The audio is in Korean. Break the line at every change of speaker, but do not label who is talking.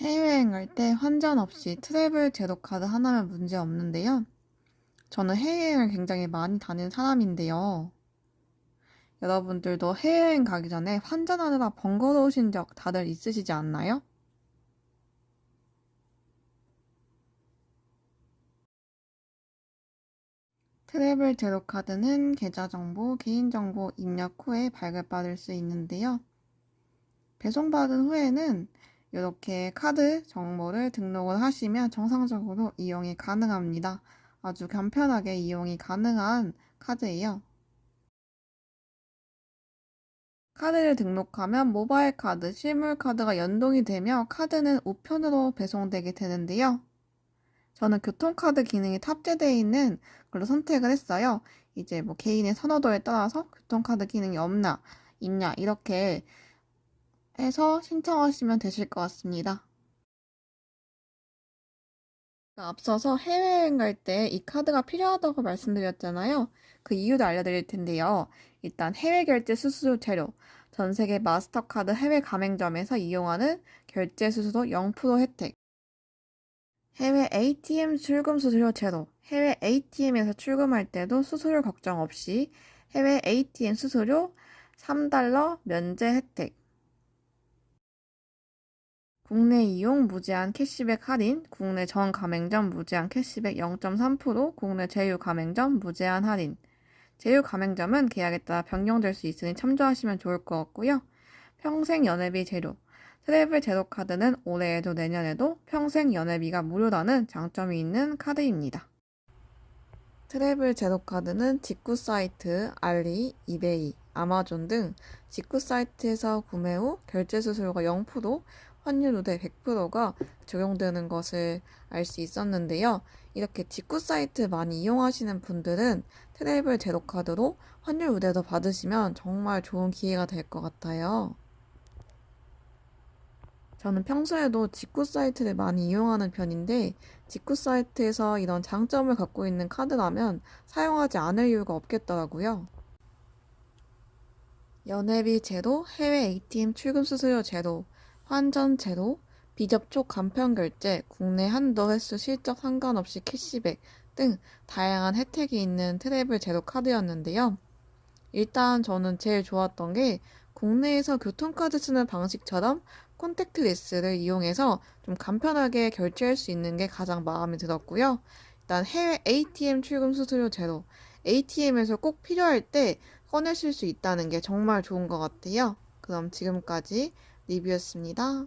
해외여행 갈 때 환전 없이 트래블 제로 카드 하나면 문제 없는데요. 저는 해외여행을 굉장히 많이 다니는 사람인데요. 여러분들도 해외여행 가기 전에 환전하느라 번거로우신 적 다들 있으시지 않나요? 트래블 제로 카드는 계좌 정보, 개인 정보 입력 후에 발급받을 수 있는데요. 배송받은 후에는 이렇게 카드 정보를 등록을 하시면 정상적으로 이용이 가능합니다. 아주 간편하게 이용이 가능한 카드예요. 카드를 등록하면 모바일 카드, 실물 카드가 연동이 되며 카드는 우편으로 배송되게 되는데요. 저는 교통카드 기능이 탑재되어 있는 걸로 선택을 했어요. 이제 뭐 개인의 선호도에 따라서 교통카드 기능이 없나, 있냐, 이렇게 해서 신청하시면 되실 것 같습니다. 앞서서 해외여행 갈 때 이 카드가 필요하다고 말씀드렸잖아요. 그 이유도 알려드릴 텐데요. 일단 해외 결제 수수료 제로. 전 세계 마스터카드 해외 가맹점에서 이용하는 결제 수수료 0% 혜택. 해외 ATM 출금 수수료 제로. 해외 ATM에서 출금할 때도 수수료 걱정 없이 해외 ATM 수수료 3달러 면제 혜택. 국내 이용 무제한 캐시백 할인, 국내 전 가맹점 무제한 캐시백 0.3%, 국내 제휴 가맹점 무제한 할인. 제휴 가맹점은 계약에 따라 변경될 수 있으니 참조하시면 좋을 것 같고요. 평생 연회비 제로. 트래블 제로 카드는 올해에도 내년에도 평생 연회비가 무료라는 장점이 있는 카드입니다. 트래블 제로 카드는 직구 사이트, 알리, 이베이, 아마존 등 직구 사이트에서 구매 후 결제 수수료가 0%, 환율 우대 100%가 적용되는 것을 알 수 있었는데요. 이렇게 직구 사이트 많이 이용하시는 분들은 트래블 제로 카드로 환율 우대도 받으시면 정말 좋은 기회가 될 것 같아요. 저는 평소에도 직구 사이트를 많이 이용하는 편인데 직구 사이트에서 이런 장점을 갖고 있는 카드라면 사용하지 않을 이유가 없겠더라고요. 연회비 제로, 해외 ATM 출금 수수료 제로, 환전 제로, 비접촉 간편 결제, 국내 한도 횟수 실적 상관없이 캐시백 등 다양한 혜택이 있는 트래블 제로 카드였는데요. 일단 저는 제일 좋았던 게 국내에서 교통카드 쓰는 방식처럼 콘택트리스를 이용해서 좀 간편하게 결제할 수 있는 게 가장 마음에 들었고요. 일단 해외 ATM 출금 수수료 제로. ATM에서 꼭 필요할 때 꺼내실 수 있다는 게 정말 좋은 것 같아요. 그럼 지금까지 리뷰였습니다.